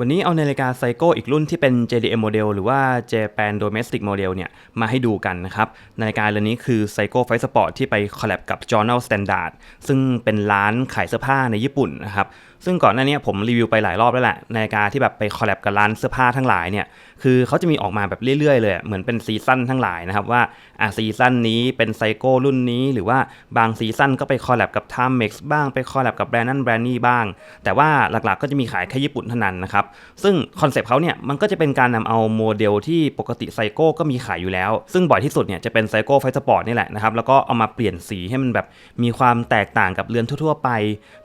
วันนี้เอานาฬิกาไซโก้อีกรุ่นที่เป็น JDM Model หรือว่า Japan Domestic Model เนี่ยมาให้ดูกันนะครับ นาฬิกาเรือนนี้คือไซโกไฟสปอร์ตที่ไปคอลแลบกับ Journal Standard ซึ่งเป็นร้านขายเสื้อผ้าในญี่ปุ่นนะครับ ซึ่งก่อนหน้านี้ผมรีวิวไปหลายรอบแล้วแหละนาฬิกาที่แบบไปคอลแลบกับร้านเสื้อผ้าทั้งหลายเนี่ยคือเขาจะมีออกมาแบบเรื่อยๆเลยเหมือนเป็นซีซั่นทั้งหลายนะครับว่าอะซีซั่นนี้เป็นไซโก้รุ่นนี้หรือว่าบางซีซั่นก็ไปคอลแลบกับ Timex บ้างไปคอลแลบกับแบรนด์นั้นแบรนด์นี้บ้าง แต่ว่าหลักๆก็จะมีขายแค่ญี่ปุ่นเท่านั้นนะครับซึ่งคอนเซปต์เขาเนี่ยมันก็จะเป็นการนำเอาโมเดลที่ปกติไซโก้ก็มีขายอยู่แล้ว ซึ่งบ่อยที่สุดเนี่ยจะเป็นไซโก้ไฟสปอร์ตนี่แหละนะครับแล้วก็เอามาเปลี่ยนสีให้มันแบบมีความแตกต่างกับเรือนทั่วๆ ไป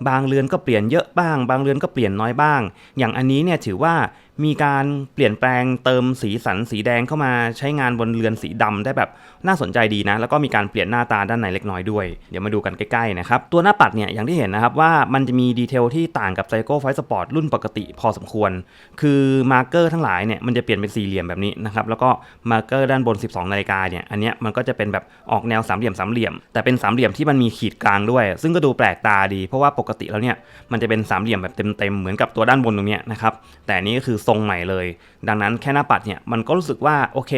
บางเรือนก็เปลี่ยนเยอะบ้างบางเรือนก็เปลี่ยนน้อยบ้าง อย่างอันนี้เนี่ยถือว่ามีการเปลี่ยนแปลงเติมสีสันสีแดงเข้ามาใช้งานบนเรือนสีดำได้แบบน่าสนใจดีนะ แล้วก็มีการเปลี่ยนหน้าตาด้านในเล็กน้อยด้วย เดี๋ยวมาดูกันใกล้ๆนะครับตัวหน้าปัดเนี่ยอย่างที่เห็นนะครับว่ามันจะมีดีเทลที่ต่างกับไซโก้ไฟสปอร์ตรุ่นปกติพอสมควร คือมาร์กเกอร์ทั้งหลายเนี่ยมันจะเปลี่ยนเป็นสี่เหลี่ยมแบบนี้นะครับแล้วก็มาร์กเกอร์ด้านบน 12นาฬิกาเนี่ยอันเนี้ยมันก็จะเป็นแบบออกแนวสามเหลี่ยมสามเหลี่ยม แต่เป็นสามเหลี่ยมที่มันมีขีดกลางด้วย ซึ่งก็ดูแปลกตาดี เพราะว่าปกติแล้วเนี่ยมันจะเป็นสามามเหลี่ยมแบบเต็มๆเหมือนกับตัวด้านบนตรงนี้นะครับแต่นี้ก็คือทรงใหม่เลย ดังนั้นแค่หน้าปัดเนี่ยมันก็รู้สึกว่าโอเค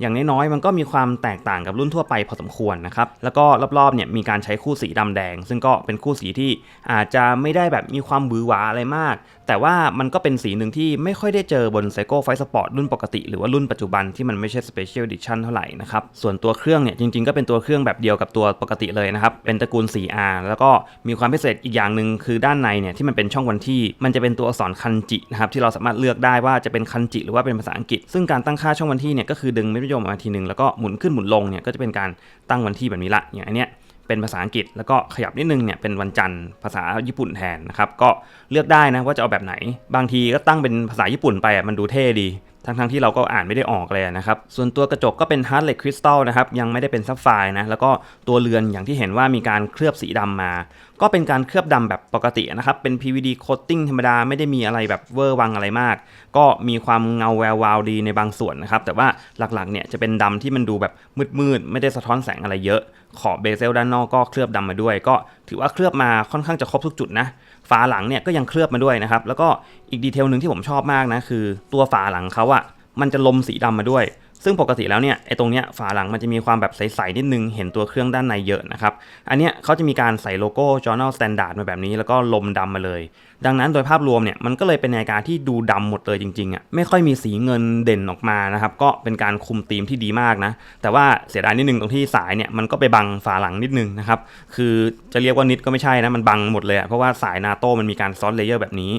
อย่างน้อยๆมันก็มีความแตกต่างกับรุ่นทั่วไปพอสมควรนะครับแล้วก็รอบๆเนี่ยมีการใช้คู่สีดำแดง ซึ่งก็เป็นคู่สีที่อาจจะไม่ได้แบบมีความหวือหวาอะไรมาก แต่ว่ามันก็เป็นสีหนึ่งที่ไม่ค่อยได้เจอบนไซโก้ไฟสปอร์ตรุ่นปกติหรือว่ารุ่นปัจจุบันที่มันไม่ใช่สเปเชียลดิชั่นเท่าไหร่นะครับส่วนตัวเครื่องเนี่ยจริงๆก็เป็นตัวเครื่องแบบเดียวกับตัวปกติเลยนะครับเป็นตระกูล 4R แล้วก็มีความพิเศษอีกอย่างหนึ่งคือด้านในเนี่ยที่มันเป็นช่องวันที่ มันจะเป็นตัวอักษรคันจินะครับที่เราสามารถเลือกได้ว่าจะเป็นคันจิหรือว่าเป็นภาษาอังกฤษ ซึ่งการตั้งค่าช่องวันที่เนี่ยก็คือดึงเม็ดนิยมมาทีหนึ่งแล้วก็หมุนขึ้นหมุนลงเนี่ยก็จะเป็นการตั้งวันที่แบบนี้ละอย่างอันเนี้ยเป็นภาษาอังกฤษแล้วก็ขยับนิดนึงเนี่ยเป็นวันจันทร์ภาษาญี่ปุ่นแทนนะครับก็เลือกได้นะว่าจะเอาแบบไหน บางทีก็ตั้งเป็นภาษาญี่ปุ่นไปอะมันดูเท่ดี ทั้งๆที่เราก็อ่านไม่ได้ออกเลยนะครับ ส่วนตัวกระจกก็เป็นฮาร์ดเลคคริสตัลนะครับ ยังไม่ได้เป็นซับไฟนะ แล้วก็ตัวเรือนอย่างที่เห็นว่ามีการเคลือบสีดำมา ก็เป็นการเคลือบดำแบบปกตินะครับ เป็น PVD coating ธรรมดา ไม่ได้มีอะไรแบบเวอร์วังอะไรมาก ก็มีความเงาแวววาวดีในบางส่วนนะครับ แต่ว่าหลักๆเนี่ยจะเป็นดำที่มันดูแบบมืดๆ ไม่ได้สะท้อนแสงอะไรเยอะ ขอบเบเซลด้านนอกก็เคลือบดำมาด้วย ก็ ถือว่าเคลือบมาค่อนข้างจะครบทุกจุดนะฝาหลังเนี่ยก็ยังเคลือบมาด้วยนะครับ แล้วก็อีกดีเทลหนึ่งที่ผมชอบมากนะคือ ตัวฝาหลังเขาอะมันจะลมสีดำมาด้วย ซึ่งปกติแล้วเนี่ยไอ้ตรงเนี้ยฝาหลังมันจะมีความแบบใสๆนิดนึงเห็นตัวเครื่องด้านในเยอะนะครับ อันเนี้ยเขาจะมีการใส่โลโก้ Journal Standard มาแบบนี้ แล้วก็ลมดำมาเลยดังนั้นโดยภาพรวมเนี่ยมันก็เลยเป็นนาฬิกาที่ดูดำหมดเลยจริงๆอะไม่ค่อยมีสีเงินเด่นออกมานะครับก็เป็นการคุมธีมที่ดีมากนะแต่ว่าเสียดายนิดนึงตรงที่สายเนี่ยมันก็ไปบังฝาหลังนิดนึงนะครับคือจะเรียกว่านิดก็ไม่ใช่นะมันบังหมดเลยเพราะว่าสายนาโต้มันมีการซ้อนเลเยอร์แบบนี้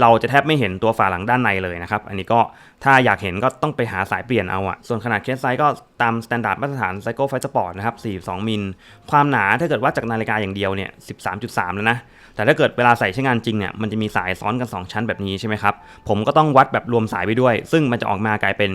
เราจะแทบไม่เห็นตัวฝาหลังด้านในเลยนะครับอันนี้ก็ถ้าอยากเห็นก็ต้องไปหาสายเปลี่ยนเอาอะส่วนขนาดเคสไซส์ก็ตามมาตรฐานมาตรฐานไซโก้ไฟสปอร์ตนะครับ42มิลความหนาถ้าเกิดว่าจากนาฬิกาอย่างเดียวเนี่ย13.3 แล้วนะแต่ถ้าเกิดเวลาใส่ใช้งานจริงเนี่ยมันจะมีสายซ้อนกัน 2 ชั้นแบบนี้ใช่ไหมครับผมก็ต้องวัดแบบรวมสายไปด้วย ซึ่งมันจะออกมากลายเป็น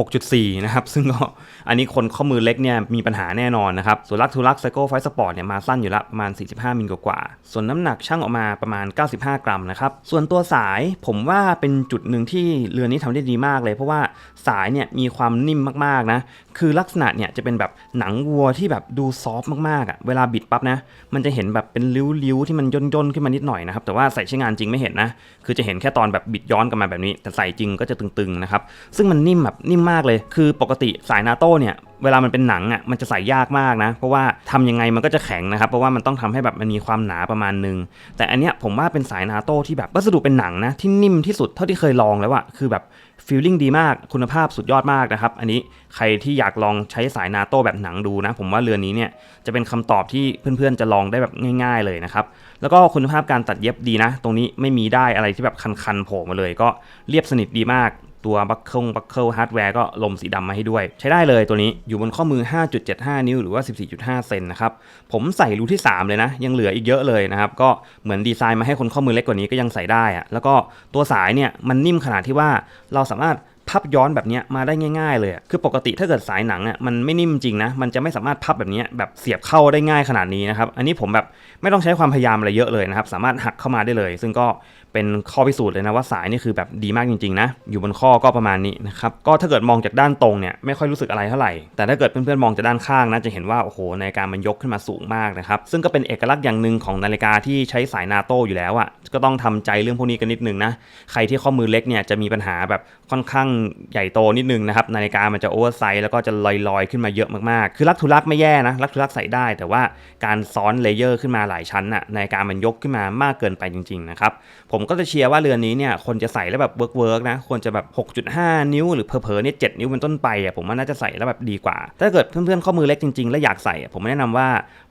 16.4 นะครับ ซึ่งก็อันนี้คนข้อมือเล็กเนี่ยมีปัญหาแน่นอนนะครับ ส่วนลักทูลักไซโก้ไฟสปอร์ตเนี่ยมาสั้นอยู่ละประมาณ 45 มิลกว่าๆส่วนน้ำหนักช่างออกมาประมาณ 95 กรัมนะครับส่วนตัวสายผมว่าเป็นจุดหนึ่งที่เรือนี้ทำได้ดีมากเลย เพราะว่าสายเนี่ยมีความนิ่มมากๆนะคือลักษณะเนี่ยจะเป็นแบบหนังวัวที่แบบดูซอฟต์มากๆอะ่ะเวลาบิดปั๊บนะมันจะเห็นแบบเป็นริ้วๆที่มันย่นๆขึ้นมานิดหน่อยนะครับแต่ว่าใส่ใช้งานจริงไม่เห็นนะ คือจะเห็นแค่ตอนแบบบิดย้อนกลับมาแบบนี้ แต่ใส่จริงก็จะตึงๆนะครับ ซึ่งมันนิ่มแบบนิ่มมากเลย คือปกติสายนาโต้เนี่ย เวลามันเป็นหนังอะมันจะใส่ยากมากนะ เพราะว่าทำยังไงมันก็จะแข็งนะครับ เพราะว่ามันต้องทำให้แบบมันมีความหนาประมาณนึง แต่อันเนี้ยผมว่าเป็นสายนาโต้ที่แบบวัสดุเป็นหนังนะที่นิ่มที่สุดเท่าที่เคยลองแล้วอะคือแบบฟีลลิ่งดีมากคุณภาพสุดยอดมากนะครับ อันนี้ใครที่อยากลองใช้สายนาโต้แบบหนังดูนะ ผมว่าเรือนนี้เนี่ยจะเป็นคำตอบที่เพื่อนๆจะลองได้แบบง่าย ๆเลยนะครับ แล้วก็คุณภาพการตัดเย็บดีนะ ตรงนี้ไม่มีได้อะไรที่แบบคันๆโผล่มาเลย ก็เรียบสนิทดีมาก ตัวบัคเคิลบัคเคิลฮาร์ดแวร์ก็ลมสีดำมาให้ด้วย ใช้ได้เลยตัวนี้อยู่บนข้อมือ 5.75 นิ้วหรือว่า 14.5 เซนนะครับ ผมใส่รูที่ 3 เลยนะ ยังเหลืออีกเยอะเลยนะครับ ก็เหมือนดีไซน์มาให้คนข้อมือเล็กกว่านี้ก็ยังใส่ได้อะแล้วก็ตัวสายเนี่ยมันนิ่มขนาดที่ว่าเราสามารถ พับย้อนแบบนี้มาได้ง่าย ๆ เลย คือปกติถ้าเกิดสายหนังอะมันไม่นิ่มจริงนะ มันจะไม่สามารถพับแบบนี้แบบเสียบเข้าได้ง่ายขนาดนี้นะครับ อันนี้ผมแบบไม่ต้องใช้ความพยายามอะไรเยอะเลยนะครับ สามารถหักเข้ามาได้เลย ซึ่งก็เป็นข้อพิสูจน์เลยนะว่าสายนี่คือแบบดีมากจริงๆนะ อยู่บนข้อก็ประมาณนี้นะครับ ก็ถ้าเกิดมองจากด้านตรงเนี่ยไม่ค่อยรู้สึกอะไรเท่าไหร่ แต่ถ้าเกิดเพื่อนๆมองจากด้านข้างนะจะเห็นว่าโอ้โหนาฬิกามันยกขึ้นมาสูงมากนะครับ ซึ่งก็เป็นเอกลักษณ์อย่างหนึ่งของนาฬิกาที่ใช้สายนาโต้อยู่แล้วอะ่ะ ก็ต้องทำใจเรื่องพวกนี้กันนิดนึงนะ ใครที่ข้อมือเล็กเนี่ยจะมีปัญหาแบบค่อนข้างใหญ่โตนิดนึงนะครับนาฬิกามันจะโอเวอร์ไซส์แล้วก็จะลอยๆ ขึ้นมาเยอะมากๆ คือลักทุลักไม่แย่นะลักทุลักใส่ได้ แต่ว่าการซ้อนเลเยอร์ขึ้นมาหลายชั้นน่ะนาฬิกามันยกขึ้นมามากเกินไปจริงๆนะครับผมก็จะเชียร์ว่าเรือนนี้เนี่ยคนจะใส่แล้วแบบเวิร์กเวิร์กนะควรจะแบบ 6.5 นิ้วหรือเพอเพอๆเนี่ย7นิ้วเป็นต้นไปอะผมว่าน่าจะใส่แล้วแบบดีกว่า ถ้าเกิดเพื่อนๆข้อมือเล็กจริงๆ แล้วอยากใส่ผมแนะนำว่า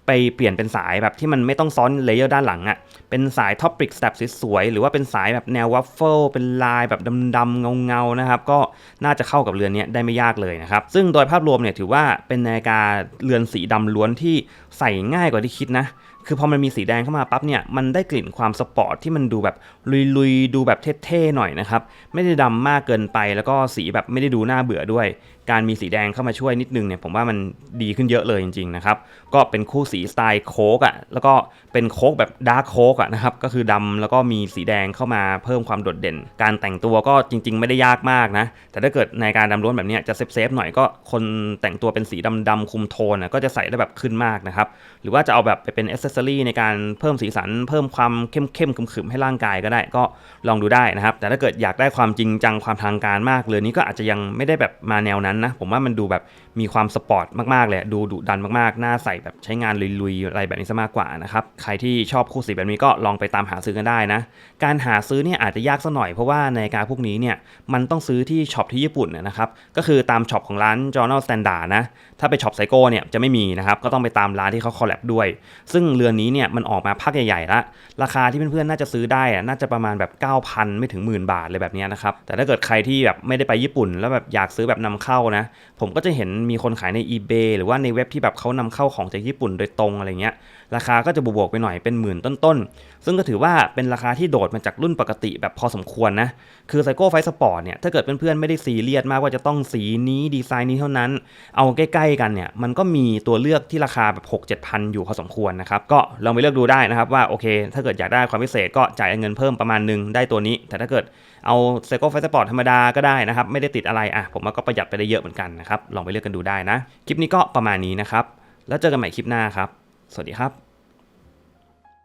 ไปเปลี่ยนเป็นสายแบบที่มันไม่ต้องซ้อนเลเยอร์ด้านหลังอะ่ะ เป็นสายท็อปปิกสแตปสวยๆ หรือว่าเป็นสายแบบแนววัฟเฟิล เป็นลายแบบดำๆเงาๆนะครับ ก็น่าจะเข้ากับเรือนนี้ได้ไม่ยากเลยนะครับ ซึ่งโดยภาพรวมเนี่ยถือว่าเป็นนาฬิกาเรือนสีดำล้วนที่ใส่ง่ายกว่าที่คิดนะ คือพอมันมีสีแดงเข้ามาปั๊บเนี่ยมันได้กลิ่นความสปอร์ตที่มันดูแบบลุยๆดูแบบเท่ๆหน่อยนะครับไม่ได้ดำมากเกินไปแล้วก็สีแบบไม่ได้ดูน่าเบื่อด้วย การมีสีแดงเข้ามาช่วยนิดนึงเนี่ยผมว่ามันดีขึ้นเยอะเลยจริงๆนะครับก็เป็นคู่สีสไตล์โค้กอะแล้วก็เป็นโค้กแบบดาร์คโค้กอะนะครับก็คือดำแล้วก็มีสีแดงเข้ามาเพิ่มความโดดเด่น การแต่งตัวก็จริง ๆ ไม่ได้ยากมากนะแต่ถ้าเกิดในการดำล้วนแบบนี้จะเซฟๆหน่อยก็คนแต่งตัวเป็นสีดำๆคุมโทนอะก็จะใส่ได้แบบขึ้นมากนะครับหรือว่าจะเอาแบบไปเป็นอ c เซสซอรีในการเพิ่มสีสัน เพิ่มความเข้มเข้มขึมๆให้ร่างกายก็ได้ก็ลองดูได้นะครับ แต่ถ้าเกิดอยากได้ความจริงจังความทางการมากเลยนี้ก็อาจจะยังไม่ได้แบบมาแนวนั้นนะ ผมว่ามันดูแบบมีความสปอร์ตมากๆเลยดูดุดันมากๆน่าใส่แบบใช้งานลุยๆอะไรแบบนี้ซะมากกว่านะครับใครที่ชอบคู่สีแบบนี้ก็ลองไปตามหาซื้อกันได้นะ การหาซื้อเนี่ยอาจจะยากสักหน่อยเพราะว่านาฬิกาพวกนี้เนี่ยมันต้องซื้อที่ช็อปที่ญี่ปุ่นนะครับก็คือตามช็อปของร้าน Journal Standard นะถ้าไปช็อปไซโก้เนี่ยจะไม่มีนะครับก็ต้องไปตามร้านที่เขาคอลแลบด้วย ซึ่งเรือนนี้เนี่ยมันออกมาพักใหญ่ๆแล้วราคาที่เพื่อนๆน่าจะซื้อได้อะน่าจะประมาณแบบ 9,000 ไม่ถึงหมื่นบาทเลยแบบนี้นะครับแต่ถ้าเกิดใครที่แบบไม่ได้ไปญี่ปุ่น แล้วแบบอยากซื้อแบบนำเข้านะ ผมก็จะเห็นมีคนขายใน eBay หรือว่าในเว็บที่แบบเขานำเข้าของจากญี่ปุ่นโดยตรงอะไรเงี้ยราคาก็จะบวกๆไปหน่อยเป็นหมื่นต้นๆ ซึ่งก็ถือว่าเป็นราคาที่โดดมาจากรุ่นปกติแบบพอสมควรนะคือไซโก้ไฟสปอร์ตเนี่ยถ้าเกิดเพื่อนๆไม่ได้ซีเรียสมากว่าจะต้องสีนี้ดีไซน์นี้เท่านั้น เอาใกล้ๆกันเนี่ยมันก็มีตัวเลือกที่ราคาแบบ6 7พันอยู่พอสมควรนะครับก็ลองไปเลือกดูได้นะครับว่าโอเค ถ้าเกิดอยากได้ความพิเศษก็จ่ายเงินเพิ่มประมาณหนึงได้ตัวนี้ แต่ถ้าเกิดเอาเซโก้ไฟสปอร์ตธรรมดาก็ได้นะครับไม่ได้ติดอะไรอะผมว่าก็ประหยัดไปได้เยอะเหมือนกันนะครับลองไปเลือกกันดูได้นะ คลิปนี้ก็ประมาณนี้นะครับแล้วเจอกันใหม่คลิปหน้าครับ สวัสดีครับ